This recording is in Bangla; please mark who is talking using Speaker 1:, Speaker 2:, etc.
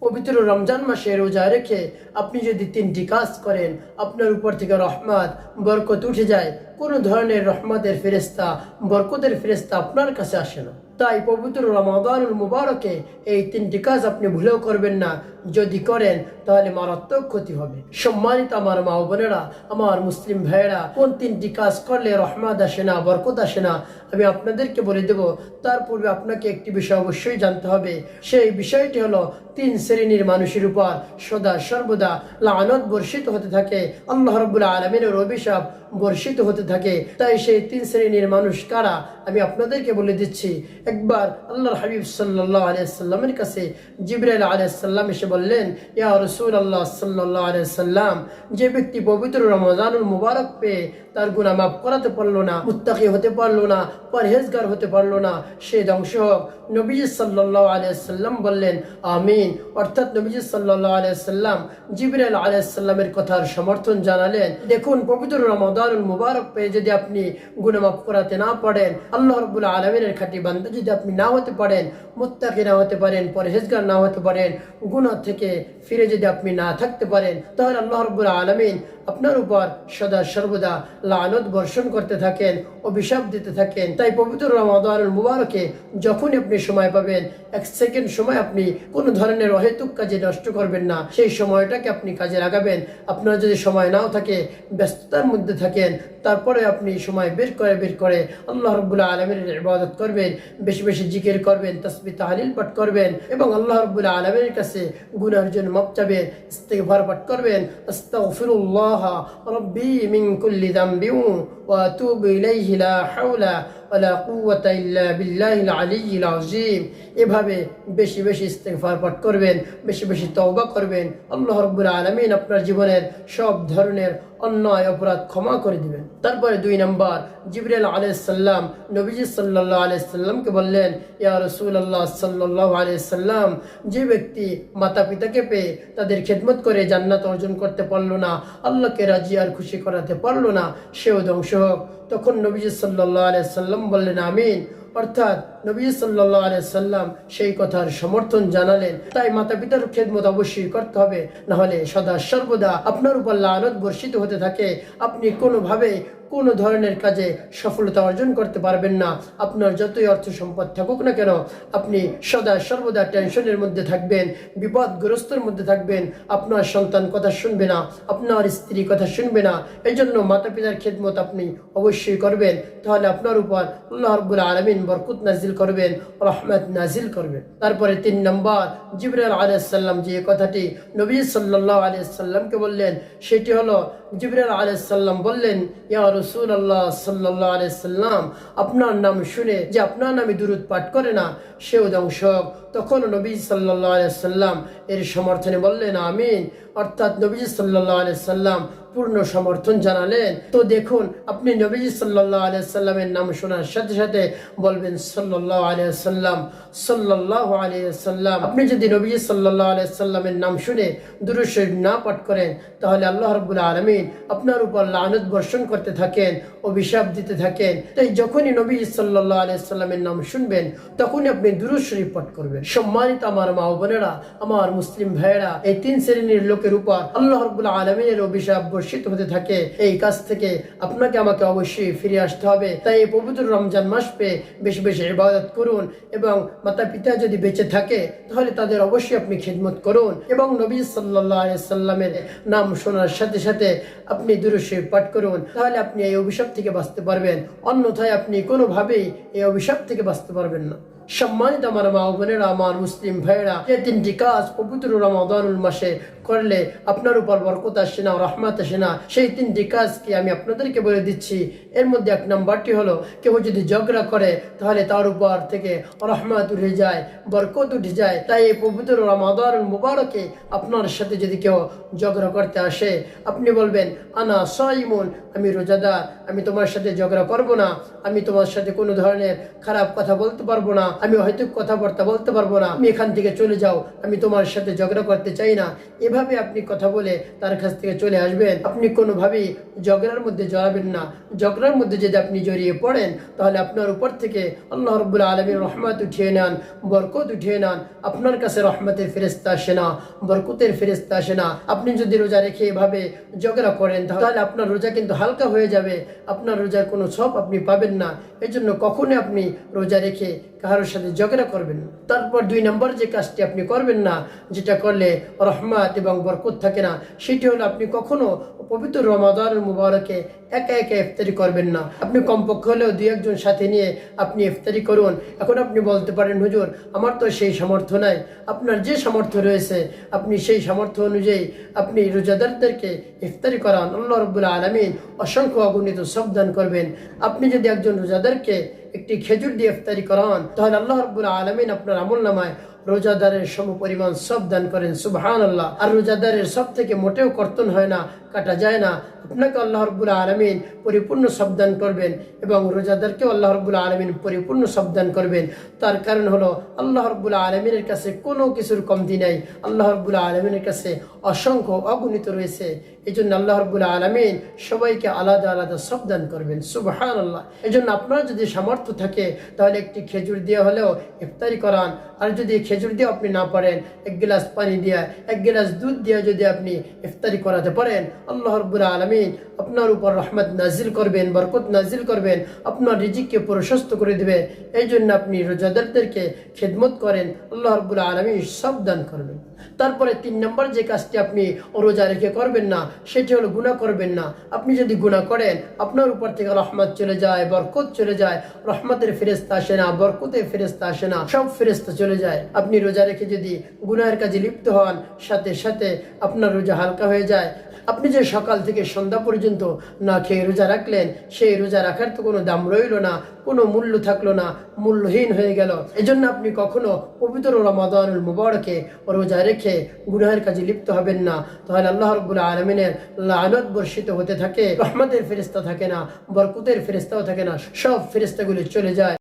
Speaker 1: পবিত্র রমজান মাসে রোজা রেখে আপনি যদি তিনটি কাজ করেন, আপনার উপর থেকে রহমাত, বরকত উঠে যায়, কোনো ধরনের রহমাতের ফেরেস্তা বরকতের ফেরেস্তা আপনার কাছে আসে না। তাই পবিত্র রমাদানুল মুবারকে এই তিনটি কাজ আপনি ভুলেও করবেন না। যদি করেন, তাহলে মারাত্মক ক্ষতি হবে। সম্মানিত আমার মা বোনেরা, আমার মুসলিম ভাইয়েরা, কোন তিনটি কাজ করলে রহমত আসে না, বরকত আসে না, আমি আপনাদেরকে বলে দেব, তার পূর্বে আপনাকে একটি বিষয় অবশ্যই জানতে হবে। সেই বিষয়টি হলো, তিন শ্রেণির মানুষের উপর সদা সর্বদা লানত বর্ষিত হতে থাকে। আল্লাহ রবুল্লা আলমিনের অভিশাপ বর্ষিত হতে থাকে। তাই সেই তিন শ্রেণির মানুষ কারা? আমি আপনাদেরকে বলে দিচ্ছি, একবার আল্লাহর হাবিব সাল্লাহ আলিয়াল্লামের কাছে জিবরাইল আলিয়াল্লাম এসে বললেন, ইয়া রসুল আল্লাহ সাল্লাহ আলিয়াল্লাম যে ব্যক্তি পবিত্র রমজানুল মুবারক পেয়ে তার গুণা মাফ করাতে পারল না, মুত্তাকি হতে পারল না, পরহেজগার হতে পারল না। সে ধ্বংস হোক নবীজি সাল্লাহ আলিয়াল্লাম বললেন, আমিন। অর্থাৎ নবীজি সাল্লাহ আলিয়াল্লাম জিবরাইল আলিয়াল্লামের কথার সমর্থন জানালেন। দেখুন, পবিত্র রমাদানুল মুবারক পেয়ে যদি আপনি গুণমাফ করাতে না পারেন, আল্লাহ রবুল আলমিনের খাঁটি বান্ধব যদি আপনি না হতে পারেন, মুত্তাকি না হতে পারেন, পরহেজগার না হতে পারেন গুণা থেকে ফিরে যদি আপনি না থাকতে পারেন, তাহলে আল্লাহ রবুল আলমিন আপনার উপর সদা সর্বদা লানত বর্ষণ করতে থাকেন, অভিশাপ দিতে থাকেন। তাই পবিত্র রমাদানুল মুবারকে যখন আপনি সময় পাবেন, এক সেকেন্ড সময় আপনি কোনো ধরনের অহেতুক কাজে নষ্ট করবেন না। সেই সময়টাকে আপনি কাজে লাগাবেন। আপনার যদি সময় নাও থাকে, ব্যস্ততার মধ্যে থাকেন, তারপরে আপনি সময় বের করে বের করে আল্লাহ রবুল্লা আলমের ইবাদত করবেন, বেশি বেশি জিকির করবেন তসবি তাহলিল পাঠ করবেন এবং আল্লাহ রবুল্লা আলমের কাছে গুনার জন্য মাপ চাবেন, ইস্তেগফার পাঠ করবেন, আস্তাগফিরুল্লাহ রব্বি মিন কুল্লি যামবি وذنب وأتوب إليه لا حول এভাবে বেশি বেশি ইস্তেগফার পাঠ করবেন, বেশি বেশি তওবা করবেন। আল্লাহ রাব্বুল আলামিন আপনার জীবনের সব ধরনের অন্যায়, অপরাধ ক্ষমা করে দিবেন। তারপরে দুই নম্বর জিবরাইল আলাইসাল্লাম নবীজি সাল্লাল্লাহু আলাইসাল্লামকে বললেন, ইয়া রাসূলুল্লাহ সাল্লাল্লাহু আলাইহি সাল্লাম, যে ব্যক্তি মাতা পিতাকে পেয়ে তাদের খেদমত করে জান্নাত অর্জন করতে পারল না, আল্লাহকে রাজি আর খুশি করাতে পারল না, সেও ধ্বংস হোক। তখন নবীজি সাল্লাহ আলাইসাল্লাম বললেন আমিন অর্থাৎ নবী সাল্লাহ আলাইসাল্লাম সেই কথার সমর্থন জানালেন। তাই মাতা পিতার খেদমত অবশ্যই করতে হবে না হলে সদা সর্বদা আপনার উপর লানত বর্ষিত হতে থাকে। আপনি কোনোভাবে কোনো ধরনের কাজে সফলতা অর্জন করতে পারবেন না। আপনার যতই অর্থ সম্পদ থাকুক না কেন, আপনি সদা সর্বদা টেনশনের মধ্যে থাকবেন, বিপদগ্রস্তর মধ্যে থাকবেন। আপনার সন্তান কথা শুনবে না, আপনার স্ত্রী কথা শুনবে না। এই জন্য মাতা পিতার খেদমত আপনি অবশ্যই করবেন। তাহলে আপনার উপর আল্লাহ রব্বুল আলমিন বরকুত নাজিল করবেন, রহমত নাজিল করবেন। তারপরে তিন নম্বর জিবরাল আলাইসাল্লাম যে কথাটি নবী সাল্লাহ আলাইসাল্লামকে বললেন, সেটি হলো জিবরাল আলাইসাল্লাম বললেন, ইয়া রসুল আল্লাহ সাল্লাহ আলাইসাল্লাম আপনার নাম শুনে যে আপনার নামে দুরুদ পাঠ করে না, সেও ধ্বংস হোক। তখন নবী সাল্লাহ আলাইসাল্লাম এর সমর্থনে বললেন, আমিন। অর্থাৎ নবী সাল্লাহ আলাইসাল্লাম পূর্ণ সমর্থন জানালেন। তো দেখুন, আপনি নবীজি সাল্লাহ আলিয়াল্লামের নাম শোনার সাথে সাথে বলবেন সাল্লাহ আলিয়াল্লাম সাল্লাহ আলিয়াল্লাম আপনি যদি নবীজি সাল্লাহ আলিয়াল্লামের নাম শুনে দুরুশরীফ না পাঠ করেন, তাহলে আল্লাহ রবুল্লা আলমিন আপনার উপর লানত বর্ষণ করতে থাকেন, অভিশাপ দিতে থাকেন। তাই যখনই নবী সাল্লাহ আলিয়াল্লামের নাম শুনবেন, তখনই আপনি দুরুদ শরীফ পাঠ করবেন। সম্মানিত আমার মা বোনেরা, আমার মুসলিম ভাইয়েরা, এই তিন শ্রেণির লোকের উপর আল্লাহ রবুল্লা আলমিনের অভিশাপ বর্ষিত হতে থাকে। এই কাজ থেকে আপনাকে আমাকে অবশ্যই ফিরে আসতে হবে। তাই এই পবিত্র রমজান মাস পেয়ে বেশি বেশি ইবাদত করুন এবং মাতা পিতা যদি বেঁচে থাকে, তাহলে তাদের অবশ্যই আপনি খিদমত করুন এবং নবী সাল্লাহ সাল্লামের নাম শোনার সাথে সাথে আপনি দুরুশে পাঠ করুন, তাহলে আপনি এই অভিশাপ থেকে বাঁচতে পারবেন। অন্যথায় আপনি কোনোভাবেই এই অভিশাপ থেকে বাঁচতে পারবেন না। সম্মানিত আমার মা বোনেরা আমার মুসলিম ভাইয়েরা যে তিনটি কাজ পবিত্র রমাদানুল মাসে করলে আপনার উপর বরকত আসে না রহমত আসে না সেই তিনটি কাজ কি আমি আপনাদেরকে বলে দিচ্ছি এর মধ্যে এক নম্বরটি হলো কেউ যদি ঝগড়া করে তাহলে তার উপর থেকে রহমত উঠে যায় বরকত উঠে যায় তাই এই পবিত্র রমাদানুল মুবারকে আপনার সাথে যদি কেউ ঝগড়া করতে আসে আপনি বলবেন আনা সাইমুন আমি রোজাদার আমি তোমার সাথে ঝগড়া করব না আমি তোমার সাথে কোনো ধরনের খারাপ কথা বলতে পারব না আমি হয়তো কথাবার্তা বলতে পারব না। আমি এখান থেকে চলে যাও। আমি তোমার সাথে ঝগড়া করতে চাই না। এভাবে আপনি কথা বলে তার কাছ থেকে চলে আসবেন। আপনি কোনোভাবেই ঝগড়ার মধ্যে জড়াবেন না। ঝগড়ার মধ্যে যদি আপনি জড়িয়ে পড়েন, তাহলে আপনার উপর থেকে আল্লাহ রব্বুল আলমীর রহমত উঠিয়ে নেন, বরকত উঠিয়ে নেন। আপনার কাছে রহমতের ফেরেস্তা আসে না, বরকতের ফেরেস্তা আসে না। আপনি যদি রোজা রেখে এভাবে ঝগড়া করেন, তাহলে আপনার রোজা কিন্তু হালকা হয়ে যাবে। আপনার রোজার কোনো সব আপনি পাবেন না। এই জন্য কখনই আপনি রোজা রেখে কারোর সাথে ঝগড়া করবেন। তারপর দুই নম্বর যে কাজটি আপনি করবেন না, যেটা করলে রহমত এবং বরকত থাকে না, সেটি হলো আপনি কখনো পবিত্র রমাদান মুবারকে একা একা ইফতারি করবেন না। আপনি কমপক্ষে হলেও দুই একজন সাথে নিয়ে আপনি ইফতারি করুন। এখন আপনি বলতে পারেন, হুজুর, আমার তো সেই সামর্থ্য নাই। আপনার যে সামর্থ্য রয়েছে, আপনি সেই সামর্থ্য অনুযায়ী আপনি রোজাদারদেরকে ইফতারি করান। আল্লাহ রবুল্লা আলমিন অসংখ্য অগণিত সব দান করবেন। আপনি যদি একজন রোজাদারকে একটি খেজুর দিয়ে ইফতারি করান, তাহলে আল্লাহ রব্বুল আলমিন আপনার আমল নামায় রোজাদারের সম পরিমাণ সব দান করেন সুবহান আল্লাহ আর রোজাদারের সব থেকে মোটেও কর্তন হয় না কাটা যায় না। আপনাকে আল্লাহ রব্বুল আলমিন পরিপূর্ণ সবদান করবেন এবং রোজাদারকেও আল্লাহ রব্বুল আলমিন পরিপূর্ণ সবদান করবেন। তার কারণ হলো আল্লাহ রব্বুল আলমিনের কাছে কোনো কিছুর কমতি নেই। আল্লাহ রব্বুল আলমিনের কাছে অসংখ্য অগণিত রয়েছে। এই জন্য আল্লাহ রব্বুল আলমিন সবাইকে আলাদা আলাদা সবদান করবেন। সুবহান আল্লাহ এই জন্য আপনার যদি সামর্থ্য থাকে, তাহলে একটি খেজুর দিয়ে হলেও ইফতারি করান। আর যদি খেজুর দিয়ে আপনি না পারেন, এক গ্লাস পানি দিয়ে, এক গ্লাস দুধ দিয়ে যদি আপনি ইফতারি করাতে পারেন আল্লাহ রব্বুল আলমিন আপনার উপর রহমত নাজিল করবেন, বরকত নাজিল করবেন, আপনার রিজিককে প্রশস্ত করে দেবে এই জন্য আপনি রোজাদারদেরকে খেদমত করেন, আল্লাহ রব্বুল আলমী সব দান করবেন। তারপরে তিন নম্বর যে কাজটি আপনি রোজা রেখে করবেন না, সেটি হলো গুণা করবেন না। আপনি যদি গুণা করেন, আপনার উপর থেকে রহমত চলে যায়, বরকত চলে যায়, রহমতের ফেরেস্তা আসে না, বরকতের ফেরেস্তা আসে না, সব ফেরেস্তা চলে যায়। আপনি রোজা রেখে যদি গুনাহের কাজে লিপ্ত হন, সাথে সাথে আপনার রোজা হালকা হয়ে যায় আপনি যে সকাল থেকে সন্ধ্যা পর্যন্ত না খেয়ে রোজা রাখলেন, সেই রোজা রাখার তো কোনো দাম রইল না, কোনো মূল্য থাকল না, মূল্যহীন হয়ে গেল। এজন্য আপনি কখনো পবিত্র রমাদানুল মুবারকে রোজা রেখে গুনাহের কাজে লিপ্ত হবেন না। তাহলে আল্লাহ রব্বুল আলমিনের লানত বর্ষিত হতে থাকে, রহমতের ফেরিস্তা থাকে না, বরকুতের ফেরিস্তাও থাকে না, সব ফেরিস্তাগুলি চলে যায়।